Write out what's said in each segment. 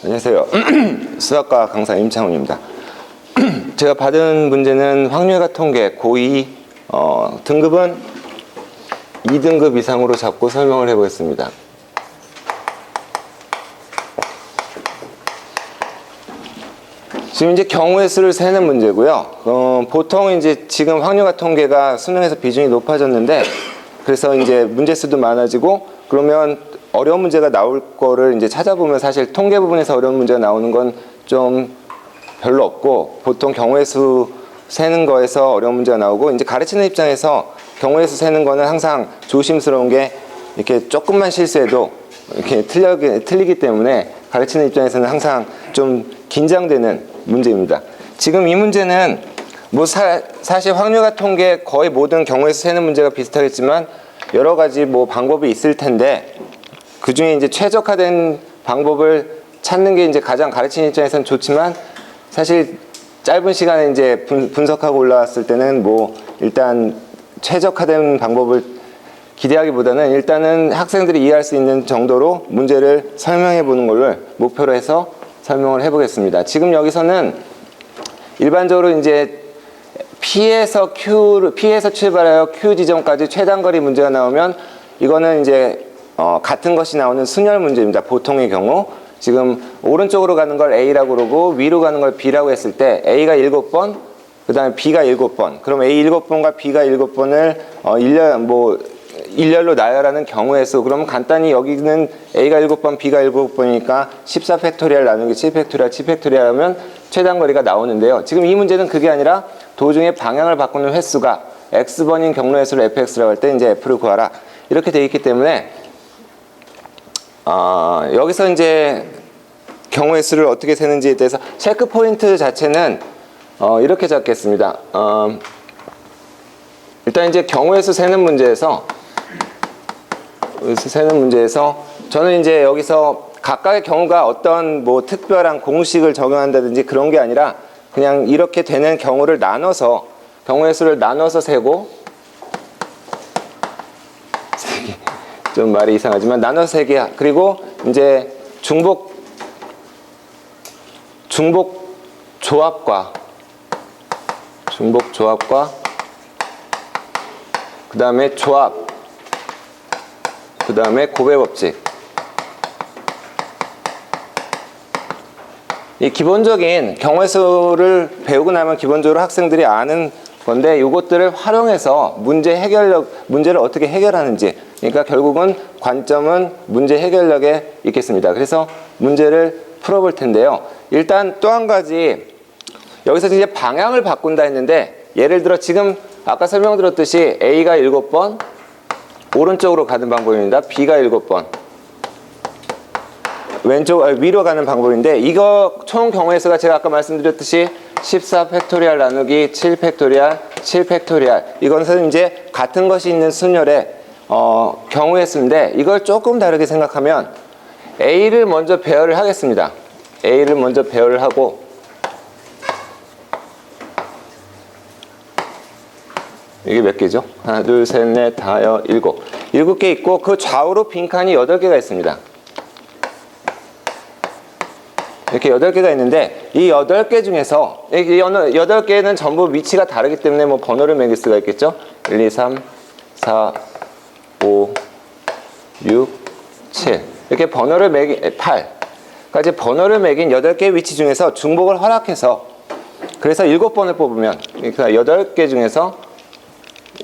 안녕하세요. 수학과 강사 임창훈입니다. 제가 받은 문제는 확률과 통계 고2 어, 등급은 2등급 이상으로 잡고 설명을 해보겠습니다. 지금 이제 경우의 수를 세는 문제고요. 어, 보통 이제 지금 확률과 통계가 수능에서 비중이 높아졌는데 그래서 이제 문제 수도 많아지고 그러면 어려운 문제가 나올 거를 이제 찾아보면 사실 통계 부분에서 어려운 문제가 나오는 건 좀 별로 없고 보통 경우의 수 세는 거에서 어려운 문제가 나오고 이제 가르치는 입장에서 경우의 수 세는 거는 항상 조심스러운 게 이렇게 조금만 실수해도 이렇게 틀려, 틀리기 때문에 가르치는 입장에서는 항상 좀 긴장되는 문제입니다. 지금 이 문제는 뭐 사, 사실 확률과 통계 거의 모든 경우에서 세는 문제가 비슷하겠지만 여러 가지 뭐 방법이 있을 텐데 그 중에 이제 최적화된 방법을 찾는 게 이제 가장 가르치는 입장에서는 좋지만 사실 짧은 시간에 이제 분, 분석하고 올라왔을 때는 뭐 일단 최적화된 방법을 기대하기보다는 일단은 학생들이 이해할 수 있는 정도로 문제를 설명해 보는 걸로 목표로 해서 설명을 해 보겠습니다. 지금 여기서는 일반적으로 이제 P에서 Q를 P에서 출발하여 Q 지점까지 최단거리 문제가 나오면 이거는 이제 어, 같은 것이 나오는 순열 문제입니다. 보통의 경우 지금 오른쪽으로 가는 걸 A라고 그러고 위로 가는 걸 B라고 했을 때 A가 7번, 그 다음에 B가 7번. 그럼 A 7번과 B가 7번을 어, 일렬, 뭐, 일렬로 나열하는 경우의 수. 그러면 간단히 여기는 A가 7번, B가 7번이니까 14팩토리얼 나누기 7팩토리얼, 7팩토리얼 하면 최단거리가 나오는데요. 지금 이 문제는 그게 아니라 도중에 방향을 바꾸는 횟수가 X번인 경로의 수를 fx라고 할 때 이제 f를 구하라. 이렇게 돼 있기 때문에 어, 여기서 이제 경우의 수를 어떻게 세는지에 대해서 체크 포인트 자체는 어, 이렇게 잡겠습니다. 어, 일단 이제 경우의 수 세는 문제에서 수 세는 문제에서 저는 이제 여기서 각각의 경우가 어떤 뭐 특별한 공식을 적용한다든지 그런 게 아니라 그냥 이렇게 되는 경우를 나눠서 경우의 수를 나눠서 세고 좀 말이 이상하지만 나눠서 세개. 그리고 이제 중복 중복 조합과 중복 조합과 그 다음에 조합 그 다음에 고배 법칙. 이 기본적인 경우의 배우고 나면 기본적으로 학생들이 아는 건데 이것들을 활용해서 문제 해결력 문제를 어떻게 해결하는지 그러니까 결국은 관점은 문제 해결력에 있겠습니다. 그래서 문제를 풀어볼 텐데요. 일단 또 한 가지 여기서 이제 방향을 바꾼다 했는데 예를 들어 지금 아까 설명드렸듯이 A가 7번 오른쪽으로 가는 방법입니다. B가 7번 왼쪽 아, 위로 가는 방법인데 이거 총 경우의 수가 제가 아까 말씀드렸듯이 14 팩토리얼 나누기 7 팩토리얼 7 팩토리얼 이것은 이제 같은 것이 있는 순열의 어, 경우의 수인데 이걸 조금 다르게 생각하면 A를 먼저 배열을 하겠습니다. A를 먼저 배열을 하고 이게 몇 개죠? 하나, 둘, 셋, 넷, 다, 여, 일곱. 일곱 개 있고 그 좌우로 빈칸이 여덟 개가 있습니다. 이렇게 여덟 개가 있는데 이 여덟 개 중에서 이 여덟 개는 전부 위치가 다르기 때문에 뭐 번호를 매길 수가 있겠죠. 1, 2, 3, 4, 5, 6, 7 이렇게 번호를 매긴 8까지 번호를 매긴 여덟 개 위치 중에서 중복을 허락해서 그래서 일곱 번을 뽑으면 그러니까 여덟 개 중에서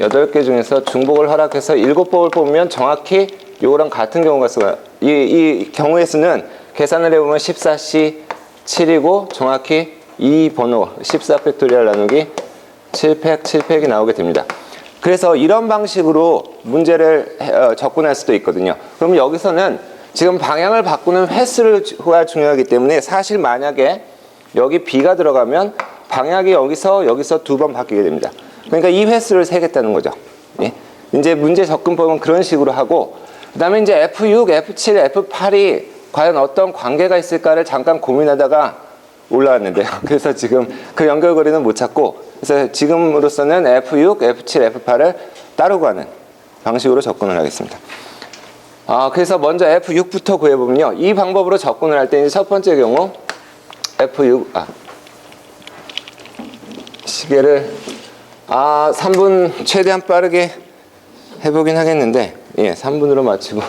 여덟 개 중에서 중복을 허락해서 일곱 번을 뽑으면 정확히 요거랑 같은 경우가 수가 이, 이 경우의 수는 계산을 해보면 14C 7이고 정확히 이 번호 14 팩토리얼 나누기 7팩 7팩이 나오게 됩니다. 그래서 이런 방식으로 문제를 어, 접근할 수도 있거든요. 그럼 여기서는 지금 방향을 바꾸는 횟수가 중요하기 때문에 사실 만약에 여기 B가 들어가면 방향이 여기서 여기서 두 번 바뀌게 됩니다. 그러니까 이 횟수를 세겠다는 거죠. 예? 이제 문제 접근법은 그런 식으로 하고 그 다음에 이제 F6, F7, F8이 과연 어떤 관계가 있을까를 잠깐 고민하다가 올라왔는데요. 그래서 지금 그 연결고리는 못 찾고 그래서 지금으로서는 F6, F7, F8을 따로 가는 방식으로 접근을 하겠습니다. 아, 그래서 먼저 F6부터 구해보면요. 이 방법으로 접근을 할 때 첫 번째 경우 F6 아 시계를 아 3분 최대한 빠르게 해보긴 하겠는데 예 3분으로 마치고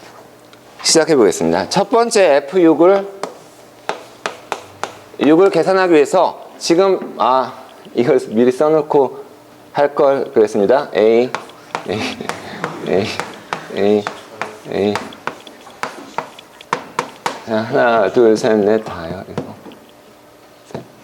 시작해 보겠습니다. 첫 번째 F6을 6을 계산하기 위해서 지금 아 이걸 미리 써놓고 할 걸 그랬습니다. A A A A A 자, 하나 둘셋넷 다요.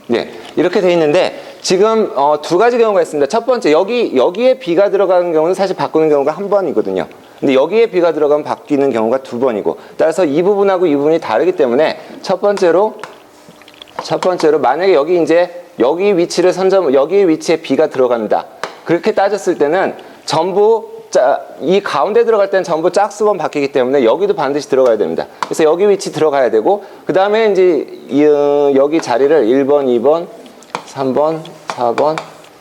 네, 이렇게 돼 있는데 지금 어, 두 가지 경우가 있습니다. 첫 번째 여기 여기에 B가 들어가는 경우는 사실 바꾸는 경우가 한 번이거든요. 근데 여기에 B가 들어가면 바뀌는 경우가 두 번이고 따라서 이 부분하고 이 부분이 다르기 때문에 첫 번째로 첫 번째로 만약에 여기 이제 여기 위치를 선점 여기 위치에 B가 들어간다. 그렇게 따졌을 때는 전부 자, 이 가운데 들어갈 때는 전부 짝수번 바뀌기 때문에 여기도 반드시 들어가야 됩니다. 그래서 여기 위치 들어가야 되고 그 다음에 이제 이, 어, 여기 자리를 1번, 2번, 3번, 4번,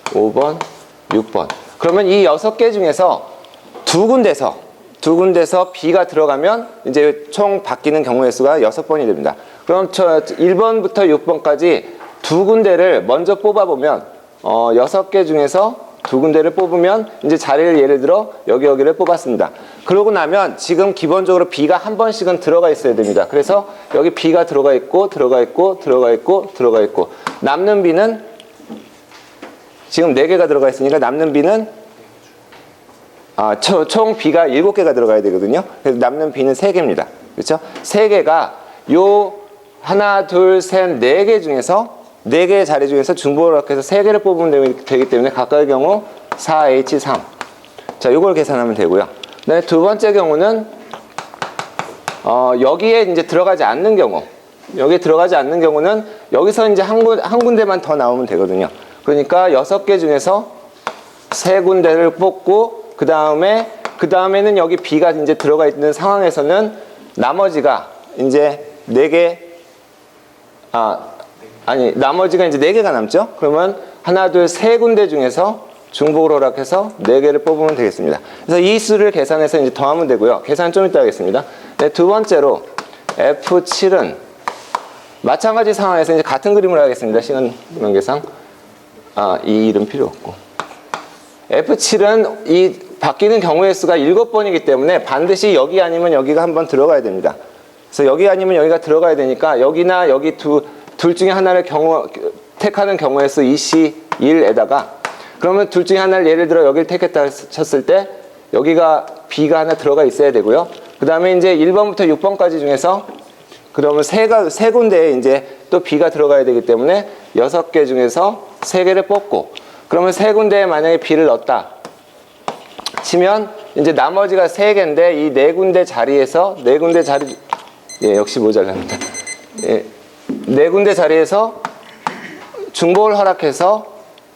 5번, 6번. 그러면 이 여섯 개 중에서 두 군데서 두 군데서 B가 들어가면 이제 총 바뀌는 경우의 수가 여섯 번이 됩니다. 그럼 저 1번부터 6번까지 두 군데를 먼저 뽑아보면 어, 여섯 개 중에서 두 군데를 뽑으면 이제 자리를 예를 들어 여기 여기를 뽑았습니다. 그러고 나면 지금 기본적으로 B가 한 번씩은 들어가 있어야 됩니다. 그래서 여기 B가 들어가 있고 들어가 있고 들어가 있고 들어가 있고 남는 B는 지금 네개가 들어가 있으니까 남는 B는 아, 초- 총 B가 7개가 들어가야 되거든요. 그래서 남는 B는 3개입니다. 그렇죠? 3개가 요 하나, 둘, 셋, 네 개 중에서 네 개의 자리 중에서 중복을 해서 3개를 뽑으면 되기- 때문에 각각의 경우 4H3. 자, 요걸 계산하면 되고요. 그다음에 두 번째 경우는 어, 여기에 이제 들어가지 않는 경우. 여기에 들어가지 않는 경우는 여기서 이제 한, 군, 한 군데만 더 나오면 되거든요. 그러니까 여섯 개 중에서 세 군데를 뽑고 그 다음에 그 다음에는 여기 B가 이제 들어가 있는 상황에서는 나머지가 이제 네 개, 아 아니 나머지가 이제 네 개가 남죠. 그러면 하나, 둘, 세 군데 중에서 중복을 허락해서 네 개를 뽑으면 되겠습니다. 그래서 이 수를 계산해서 이제 더하면 되고요. 계산 좀 이따 하겠습니다. 네, 두 번째로 F7은 마찬가지 상황에서 이제 같은 그림을 하겠습니다. 시간 관계상 아, 이 이름 필요 없고. F7은 이 바뀌는 경우의 수가 7번이기 때문에 반드시 여기 아니면 여기가 한번 들어가야 됩니다. 그래서 여기 아니면 여기가 들어가야 되니까 여기나 여기 두, 둘 중에 하나를 경우, 택하는 경우의 수 2C 1에다가 그러면 둘 중에 하나를 예를 들어 여기를 택했다 쳤을 때 여기가 B가 하나 들어가 있어야 되고요. 그 다음에 이제 1번부터 6번까지 중에서 그러면 세가 세 군데에 이제 또 B가 들어가야 되기 때문에 여섯 개 중에서 세 개를 뽑고 그러면 세 군데에 만약에 B를 넣었다 치면 이제 나머지가 세 개인데 이 네 군데 자리에서 네 군데 자리 예 역시 모자랍니다. 예, 네 군데 자리에서 중복을 허락해서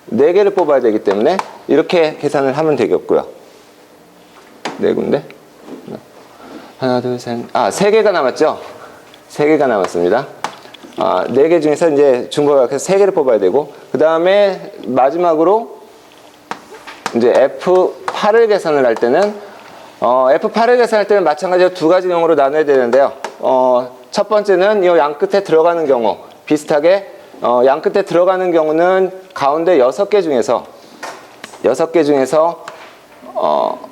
네 개를 뽑아야 되기 때문에 이렇게 계산을 하면 되겠고요. 네 군데 하나 둘셋아세 개가 남았죠. 세 개가 남았습니다. 아, 네 개 중에서 이제 중복을 허락해서 세 개를 뽑아야 되고 그 다음에 마지막으로 이제 F8을 계산을 할 때는 어, F8을 계산할 때는 마찬가지로 두 가지 경우로 나눠야 되는데요. 어, 첫 번째는 이 양 끝에 들어가는 경우 비슷하게 어, 양 끝에 들어가는 경우는 가운데 여섯 개 중에서 여섯 개 중에서 어,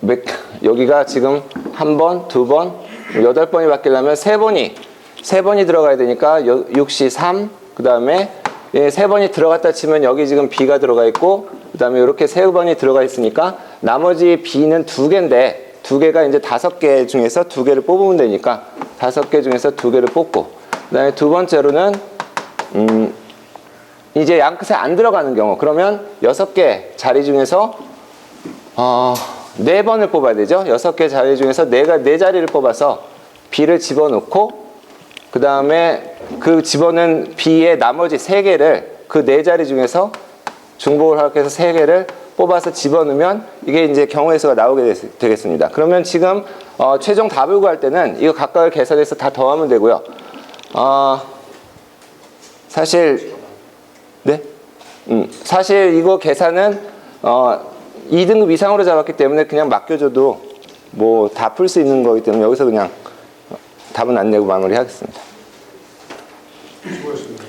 몇, 여기가 지금 한 번, 두 번, 여덟 번이 바뀌려면 세 번이 세 번이 들어가야 되니까 6시 3, 그 다음에 예, 세 번이 들어갔다 치면 여기 지금 B가 들어가 있고 그 다음에 이렇게 세 번이 들어가 있으니까 나머지 B는 두 개인데 두 개가 이제 다섯 개 중에서 두 개를 뽑으면 되니까 다섯 개 중에서 두 개를 뽑고 그 다음에 두 번째로는 음, 이제 양끝에 안 들어가는 경우 그러면 여섯 개 자리 중에서 어, 네 번을 뽑아야 되죠. 여섯 개 자리 중에서 네가 네 자리를 뽑아서 B를 집어넣고 그 다음에 그 집어넣은 B의 나머지 세 개를 그 네 자리 중에서 중복을 허락해서 세 개를 뽑아서 집어넣으면 이게 이제 경우의 수가 나오게 되- 되겠습니다. 그러면 지금 어, 최종 답을 구할 때는 이거 각각을 계산해서 다 더하면 되고요. 어, 사실 네, 음, 사실 이거 계산은 어, 2등급 이상으로 잡았기 때문에 그냥 맡겨줘도 뭐 다 풀 수 있는 거기 때문에 여기서 그냥 답은 안 내고 마무리하겠습니다. 수고하셨습니다.